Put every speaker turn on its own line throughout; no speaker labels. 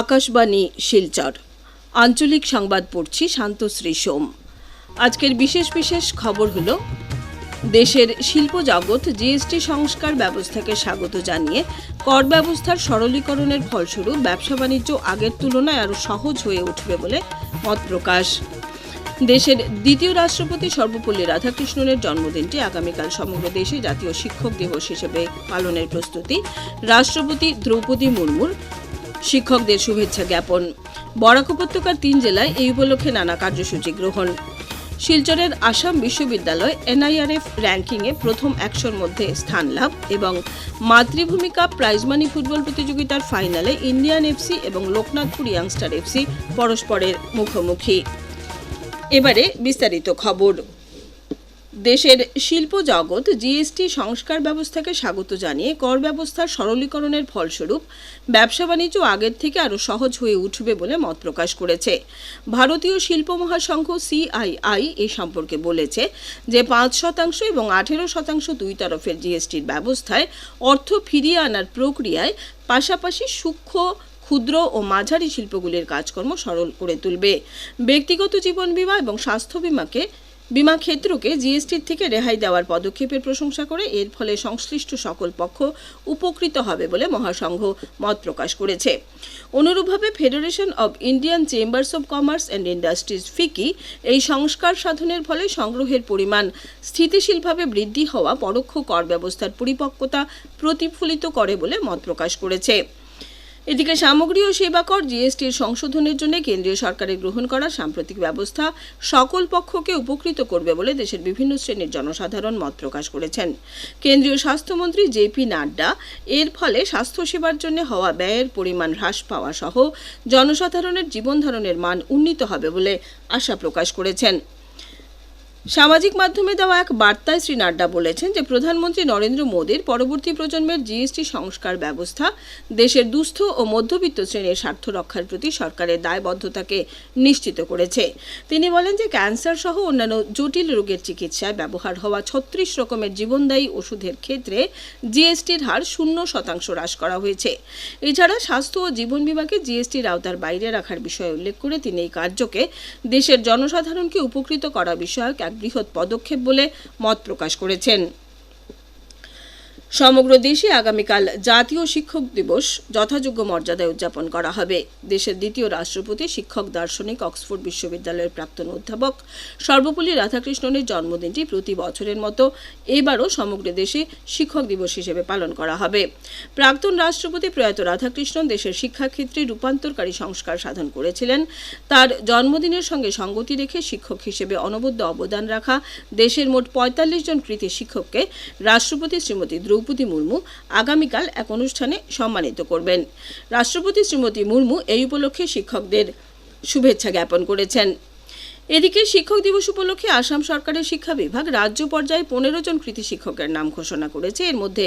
আকাশবাণী, শিলচর। আঞ্চলিক সংবাদ পড়ছি শান্তশ্রী সোম। আজকের বিশেষ বিশেষ খবর হল দেশের শিল্প জগৎ জিএসটি সংস্কার ব্যবস্থাকে স্বাগত জানিয়ে কর ব্যবস্থার সরলীকরণের ফলস্বরূপ ব্যবসা বাণিজ্য আগের তুলনায় আরও সহজ হয়ে উঠবে বলে মত প্রকাশ। দেশের দ্বিতীয় রাষ্ট্রপতি সর্বপল্লী রাধাকৃষ্ণনের জন্মদিনটি আগামীকাল সমগ্র দেশে জাতীয় শিক্ষক দিবস হিসেবে পালনের প্রস্তুতি। রাষ্ট্রপতি দ্রৌপদী মুর্মুর শিক্ষকদের শুভেচ্ছা জ্ঞাপন। বরাক উপত্যকার তিন জেলায় এই উপলক্ষে নানা কার্যসূচি গ্রহণ। শিলচরের আসাম বিশ্ববিদ্যালয় এনআইআরএফ র্যাঙ্কিংয়ে প্রথম একশোর মধ্যে স্থান লাভ এবং মাতৃভূমি কাপ প্রাইজমানি ফুটবল প্রতিযোগিতার ফাইনালে ইন্ডিয়ান এফসি এবং লোকনাথপুর ইয়াংস্টার এফসি পরস্পরের মুখোমুখি। এবারে বিস্তারিত খবর। দেশের শিল্প জগৎ জিএসটি সংস্কার ব্যবস্থাকে স্বাগত জানিয়ে কর ব্যবস্থার সরলীকরণের ফলস্বরূপ ব্যবসা বাণিজ্য আগের থেকে আরও সহজ হয়ে উঠবে বলে মত প্রকাশ করেছে। ভারতীয় শিল্প মহাসংঘ সিআইআই এ সম্পর্কে বলেছে যে পাঁচ শতাংশ এবং আঠেরো শতাংশ দুই তরফের জিএসটির ব্যবস্থায় অর্থ ফিরিয়ে আনার প্রক্রিয়ায় পাশাপাশি সূক্ষ্ম, ক্ষুদ্র ও মাঝারি শিল্পগুলির কাজকর্ম সরল করে তুলবে। ব্যক্তিগত জীবন বীমা এবং স্বাস্থ্য বীমাকে বিমা ক্ষেত্রকে জিএসটির থেকে রেহাই দেওয়ার পদক্ষেপের প্রশংসা করে এর ফলে সংশ্লিষ্ট সকল পক্ষ উপকৃত হবে বলে মহাসংঘ মত প্রকাশ করেছে। অনুরূপভাবে federation of Indian chambers of commerce and industries FICCI এই সংস্কার সাধনের ফলে সংগ্রহের পরিমাণ স্থিতিশীলভাবে বৃদ্ধি হওয়া পরোক্ষ কর ব্যবস্থার পরিপক্কতা প্রতিফলিত করে বলে মত প্রকাশ করেছে। এদিকে সামগ্রী ও সেবা কর জিএসটির সংশোধনের জন্য কেন্দ্রীয় সরকারের গ্রহণ করা সাম্প্রতিক ব্যবস্থা সকল পক্ষকে উপকৃত করবে বলে দেশের বিভিন্ন শ্রেণির জনসাধারণ মত প্রকাশ করেছেন। কেন্দ্রীয় স্বাস্থ্যমন্ত্রী জেপি নাড্ডা এর ফলে স্বাস্থ্যসেবার জন্য হওয়া ব্যয়ের পরিমাণ হ্রাস পাওয়া সহ জনসাধারণের জীবন ধারণের মান উন্নীত হবে বলে আশা প্রকাশ করেছেন। সামাজিক মাধ্যমে দেওয়া এক বার্তায় শ্রী নাড্ডা বলেছেন যে প্রধানমন্ত্রী নরেন্দ্র মোদীর পরবর্তী প্রজন্মের জিএসটি সংস্কার ব্যবস্থা দেশের দুস্থ ও মধ্যবিত্ত শ্রেণির স্বার্থ রক্ষার প্রতি সরকারের দায়বদ্ধতাকে নিশ্চিত করেছে। তিনি বলেন যে ক্যান্সার সহ অন্যান্য জটিল রোগের চিকিৎসায় ব্যবহার হওয়া ছত্রিশ রকমের জীবনদায়ী ওষুধের ক্ষেত্রে জিএসটির হার শূন্য শতাংশ হ্রাস করা হয়েছে। এছাড়া স্বাস্থ্য ও জীবন বিমাকে জিএসটির আওতার বাইরে রাখার বিষয়ে উল্লেখ করে তিনি এই কার্যকে দেশের জনসাধারণকে উপকৃত করা বিষয়ক এক বৃহৎ পদক্ষেপ বলে মত প্রকাশ করেছেন। সমগ্র দেশে আগামীকাল জাতীয় শিক্ষক দিবস যথাযোগ্য মর্যাদায় উদযাপন করা হবে। দেশের দ্বিতীয় রাষ্ট্রপতি, শিক্ষক দার্শনিক, অক্সফোর্ড বিশ্ববিদ্যালয়ের প্রাক্তন অধ্যাপক সর্বপল্লী রাধাকৃষ্ণনের জন্মদিনটি প্রতি বছরের মতো এবারও সমগ্র দেশে শিক্ষক দিবস হিসেবে পালন করা হবে। প্রাক্তন রাষ্ট্রপতি প্রয়াত রাধাকৃষ্ণন দেশের শিক্ষাক্ষেত্রে রূপান্তরকারী সংস্কার সাধন করেছিলেন। তার জন্মদিনের সঙ্গে সঙ্গতি রেখে শিক্ষক হিসেবে অনবদ্য অবদান রাখা দেশের মোট পঁয়তাল্লিশ জন কৃতি শিক্ষককে রাষ্ট্রপতি শ্রীমতী দ্রৌপদী মুর্মু আগামীকাল এক অনুষ্ঠানে সম্মানিত করবেন। রাষ্ট্রপতি শ্রীমতী মুর্মু এই উপলক্ষে শিক্ষকদের শুভেচ্ছা জ্ঞাপন করেছেন। এদিকে শিক্ষক দিবস উপলক্ষে আসাম সরকারের শিক্ষা বিভাগ রাজ্য পর্যায়ে পনেরো জন কৃতি শিক্ষকের নাম ঘোষণা করেছে। এর মধ্যে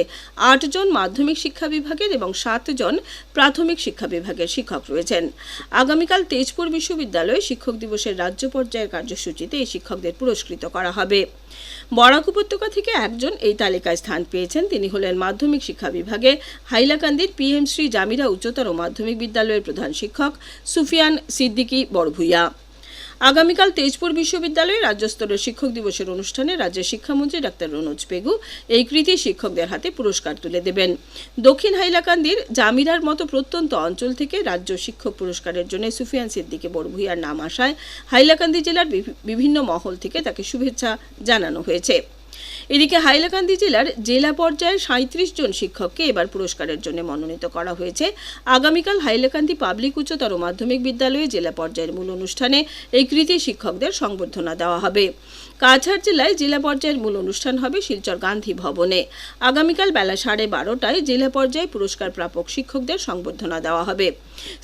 আট জন মাধ্যমিক শিক্ষা বিভাগের এবং সাত জন প্রাথমিক শিক্ষা বিভাগের শিক্ষক রয়েছেন। আগামীকাল তেজপুর বিশ্ববিদ্যালয়ে শিক্ষক দিবসের রাজ্য পর্যায়ের কার্যসূচিতে এই শিক্ষকদের পুরস্কৃত করা হবে। বরাক উপত্যকা থেকে একজন এই তালিকায় স্থান পেয়েছেন। তিনি হলেন মাধ্যমিক শিক্ষা বিভাগে হাইলাকান্দির পিএম শ্রী জামিরা উচ্চতর মাধ্যমিক বিদ্যালয়ের প্রধান শিক্ষক সুফিয়ান সিদ্দিকী বড়ভুইয়া। আগামীকাল তেজপুর বিশ্ববিদ্যালয়ে রাজ্যস্তরের শিক্ষক দিবসের অনুষ্ঠানে রাজ্যের শিক্ষামন্ত্রী ডাক্তার রনোজ পেগু এই কৃতি শিক্ষকদের হাতে পুরস্কার তুলে দেবেন। দক্ষিণ হাইলাকান্দির জামিরার মতো প্রত্যন্ত অঞ্চল থেকে রাজ্য শিক্ষক পুরস্কারের জন্য সুফিয়ান সিদ্দিকে বরভুইয়ার নাম আসায় হাইলাকান্দি জেলার বিভিন্ন মহল থেকে তাকে শুভেচ্ছা জানানো হয়েছে। এদিকে হাইলাকান্দি জেলার জেলা পর্যায়ে সাঁত্রিশ জন শিক্ষককে এবার পুরস্কারের জন্য মনোনীত করা হয়েছে। আগামীকাল হাইলাকান্দি পাবলিক উচ্চতর মাধ্যমিক বিদ্যালয়ে জেলা পর্যায়ের মূল অনুষ্ঠানে এই কৃতি শিক্ষকদের সংবর্ধনা দেওয়া হবে। কাছাড় জেলায় জেলা পর্যায়ের মূল অনুষ্ঠান হবে শিলচর গান্ধী ভবনে। আগামীকাল বেলা সাড়ে বারোটায় জেলা পর্যায়ে পুরস্কার প্রাপক শিক্ষকদের সংবর্ধনা দেওয়া হবে।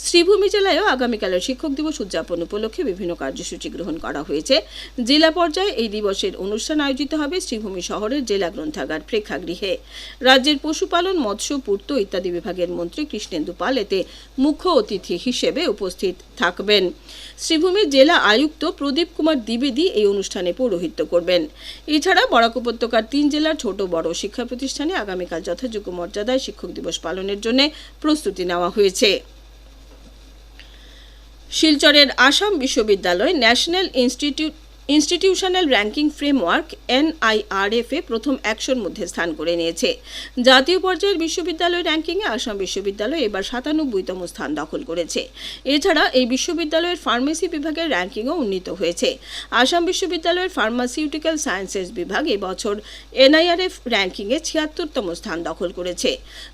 শ্রীভূমি জেলায়ও আগামীকালের শিক্ষক দিবস উদযাপন উপলক্ষে বিভিন্ন কার্যসূচি গ্রহণ করা হয়েছে। জেলা পর্যায়ে এই দিবসের অনুষ্ঠান আয়োজিত হবে শ্রীভূমি শহরের জেলা গ্রন্থাগার প্রেক্ষাগৃহে। রাজ্যের পশুপালন, মৎস্য, পূর্ত ইত্যাদি বিভাগের মন্ত্রী কৃষ্ণেন্দু পাল এতে মুখ্য অতিথি হিসেবে উপস্থিত থাকবেন। শ্রীভূমির জেলা আয়ুক্ত প্রদীপ কুমার দ্বিবেদী এই অনুষ্ঠানে পৌরোহিত্য করবেন। এছাড়া বরাক উপত্যকার তিন জেলার ছোট বড় শিক্ষা প্রতিষ্ঠানে আগামীকাল যথাযোগ্য মর্যাদায় শিক্ষক দিবস পালনের জন্য প্রস্তুতি নেওয়া হয়েছে। শিলচরের আসাম বিশ্ববিদ্যালয় national institute institutional ranking framework NIRF এ প্রথম একশোর মধ্যে স্থান করে নিয়েছে। জাতীয় পর্যায়ের বিশ্ববিদ্যালয় র্যাঙ্কিংয়ে আসাম বিশ্ববিদ্যালয় এবার সাতানব্বইতম স্থান দখল করেছে। এছাড়া এই বিশ্ববিদ্যালয়ের ফার্মেসি বিভাগের র্যাঙ্কিংও উন্নীত হয়েছে। আসাম বিশ্ববিদ্যালয়ের ফার্মাসিউটিক্যাল সায়েন্সেস বিভাগ এবছর এনআইআরএফ র্যাঙ্কিংয়ে ছিয়াত্তরতম স্থান দখল করেছে।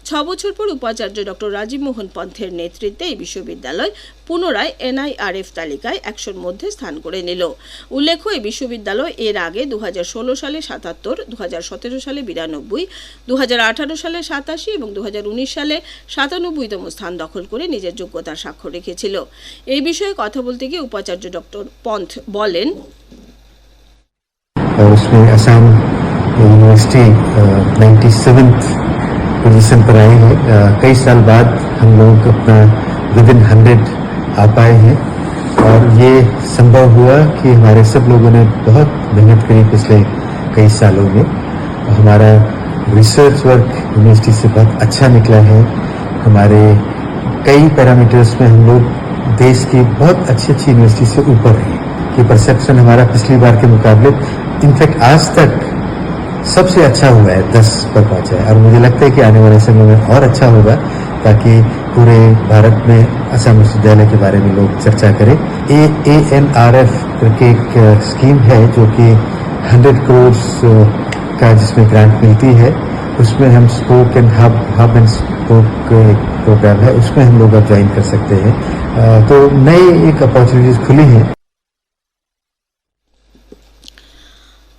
ছ বছর পর উপাচার্য ডক্টর রাজীব মোহন পন্থের নেতৃত্বে এই বিশ্ববিদ্যালয় পুনরায় এনআইআরএফ তালিকায় একশোর মধ্যে স্থান করে নিল উল্লেখ্য এই বিশ্ববিদ্যালয় এর আগে দু সালে সাতাত্তর দু সালে বিরানব্বই দু সালে সাতাশি এবং দু সালে সাতানব্বইতম স্থান দখল করে নিজের যোগ্যতার স্বাক্ষর রেখেছিল এই বিষয়ে কথা বলতে গিয়ে উপাচার্য ডক্টর পন্থ বলেন
और उसमें Assam university ninety seventh position पर आई है अ, कई साल बाद हम लोग अपना विद इन हंड्रेड आ पाए हैं। और ये संभव हुआ कि हमारे सब लोगों ने बहुत मेहनत करी पिछले कई सालों में। हमारा रिसर्च वर्क यूनिवर्सिटी से बहुत अच्छा निकला है। हमारे कई पैरामीटर्स में हम लोग देश की बहुत अच्छी अच्छी यूनिवर्सिटी से ऊपर हैं कि परसेप्शन हमारा पिछली बार के मुकाबले, इनफैक्ट आज तक सबसे अच्छा हुआ है, दस पर पहुँचा है। और मुझे लगता है कि आने वाले समय में और अच्छा होगा ताकि पूरे भारत में असम विश्वविद्यालय के बारे में लोग चर्चा करें। A A N R F करके एक स्कीम है जो कि हंड्रेड करोड़ का जिसमें ग्रांट मिलती है। उसमें हम spoke and hub hub and spoke एक प्रोग्राम है। उसमें हम लोग अब ज्वाइन कर सकते हैं। तो नई एक अपॉर्चुनिटीज़ खुली हैं।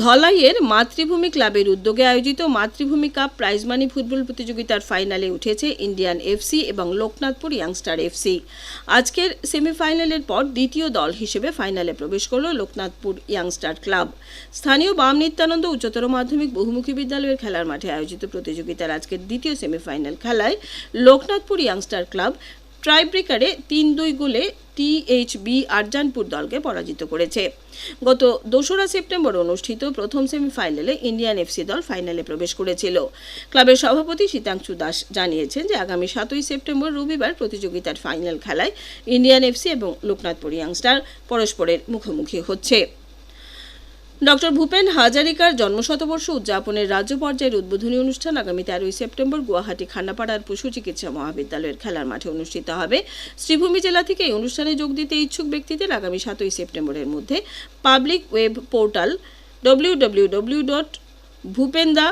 ধলাইয়ের মাতৃভূমি ক্লাবের উদ্যোগে আয়োজিত মাতৃভূমি কাপ প্রাইজ মানি ফুটবল প্রতিযোগিতার ফাইনালে উঠেছে ইন্ডিয়ান এফসি এবং লোকনাথপুর ইয়াংস্টার এফসি আজকের সেমিফাইনালের পর দ্বিতীয় দল হিসেবে ফাইনালে প্রবেশ করল লোকনাথপুর ইয়াংস্টার ক্লাব। স্থানীয় বাম নিত্যানন্দ উচ্চতর মাধ্যমিক বহুমুখী বিদ্যালয়ের খেলার মাঠে আয়োজিত প্রতিযোগিতার আজকের দ্বিতীয় সেমিফাইনাল খেলায় লোকনাথপুর ইয়াংস্টার ক্লাব ট্রাইব্রেকারে তিন দুই গোলে টিএইচবি আরজানপুর দলকে পরাজিত করেছে। গত দোসরা সেপ্টেম্বর অনুষ্ঠিত প্রথম সেমিফাইনালে ইন্ডিয়ান এফসি দল ফাইনালে প্রবেশ করেছিল। ক্লাবের সভাপতি শীতাংশু দাস জানিয়েছেন যে আগামী সাতই সেপ্টেম্বর রবিবার প্রতিযোগিতার ফাইনাল খেলায় ইন্ডিয়ান এফসি এবং লোকনাথপুর ইয়াংস্টার পরস্পরের মুখোমুখি হচ্ছে। ডক্টর ভূপেন হাজারিকার জন্মশতবর্ষ উদযাপনের রাজ্য পর্যায়ের উদ্বোধনী অনুষ্ঠান আগামী তেরোই সেপ্টেম্বর গুয়াহাটি, খান্নাপাড়ার পশু চিকিৎসা মহাবিদ্যালয়ের খেলার মাঠে অনুষ্ঠিত হবে। শ্রীভূমি জেলা থেকে এই অনুষ্ঠানে যোগ দিতে ইচ্ছুক ব্যক্তিদের আগামী সাতই সেপ্টেম্বরের মধ্যে public web portal W W W dot Bhupenda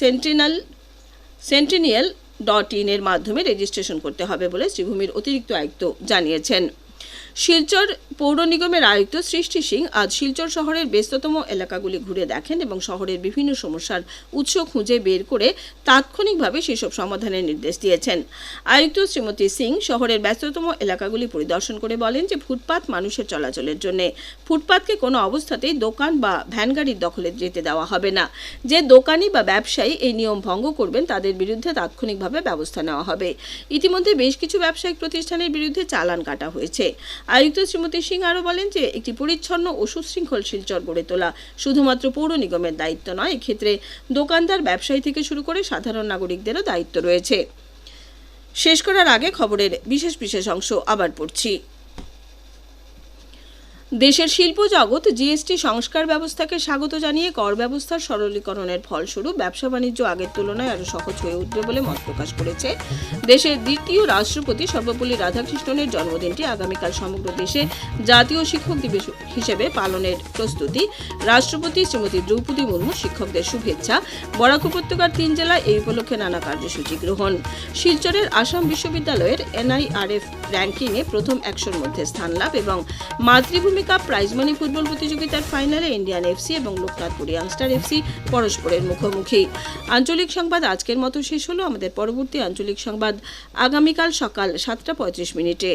centennial centennial dot in এর মাধ্যমে রেজিস্ট্রেশন করতে হবে বলে শ্রীভূমির অতিরিক্ত আয়ুক্ত জানিয়েছেন। শিলচর পৌর নিগমের আয়ুক্ত সৃষ্টি সিং আজ শিলচর শহরের ব্যস্ততম এলাকাগুলি ঘুরে দেখেন এবং শহরের বিভিন্ন সমস্যার উৎস খুঁজে বের করে তাৎক্ষণিকভাবে সেসব সমাধানের নির্দেশ দিয়েছেন। আয়ুক্ত শ্রীমতী সিং শহরের ব্যস্ততম এলাকাগুলি পরিদর্শন করে বলেন যে, ফুটপাত মানুষের চলাচলের জন্য ফুটপাতকে কোনো অবস্থাতেই দোকান বা ভ্যান গাড়ির দখলে যেতে দেওয়া হবে না। যে দোকানি বা ব্যবসায়ী এই নিয়ম ভঙ্গ করবেন, তাদের বিরুদ্ধে তাৎক্ষণিকভাবে ব্যবস্থা নেওয়া হবে। ইতিমধ্যে বেশ কিছু ব্যবসায়িক প্রতিষ্ঠানের বিরুদ্ধে চালান কাটা হয়েছে। আয়ুক্ত শ্রীমতী সিং আরও বলেন যে, একটি পরিচ্ছন্ন ও সুশৃঙ্খল শিলচর গড়ে তোলা শুধুমাত্র পৌর নিগমের দায়িত্ব নয়, এক্ষেত্রে দোকানদার, ব্যবসায়ী থেকে শুরু করে সাধারণ নাগরিকদেরও দায়িত্ব রয়েছে। শেষ করার আগে খবরের বিশেষ বিশেষ অংশ আবার পড়ছি। দেশের শিল্প জগৎ জিএসটি সংস্কার ব্যবস্থাকে স্বাগত জানিয়ে কর ব্যবস্থার সরলীকরণের ফলস্বরূপ ব্যবসা বাণিজ্য আগের তুলনায় আরও সহজ হয়ে উঠবে বলে মত প্রকাশ করেছে দেশের দ্বিতীয় রাষ্ট্রপতি সর্বপল্লী রাধাকৃষ্ণনের জন্মদিনটি আগামীকাল সমগ্র দেশে জাতীয় শিক্ষক দিবস হিসেবে পালনের প্রস্তুতি। রাষ্ট্রপতি শ্রীমতী দ্রৌপদী মুর্মু শিক্ষকদের শুভেচ্ছা। বরাক উপত্যকার তিন জেলায় এই উপলক্ষে নানা কার্যসূচি গ্রহণ। শিলচরের আসাম বিশ্ববিদ্যালয়ের এনআইআরএফ র্যাঙ্কিংয়ে প্রথম একশোর মধ্যে স্থান লাভ এবং মাতৃভূমি আসামি কাপ প্রাইজ মানি ফুটবল প্রতিযোগিতার ফাইনালে ইন্ডিয়ান এফসি এবং লোকনাথপুর ইয়াংস্টার এফসি পরস্পরের মুখোমুখি। আঞ্চলিক সংবাদ আজকের মতো শেষ হলো। আমাদের পরবর্তী আঞ্চলিক সংবাদ আগামীকাল সকাল সাতটা পঁয়ত্রিশ মিনিটে।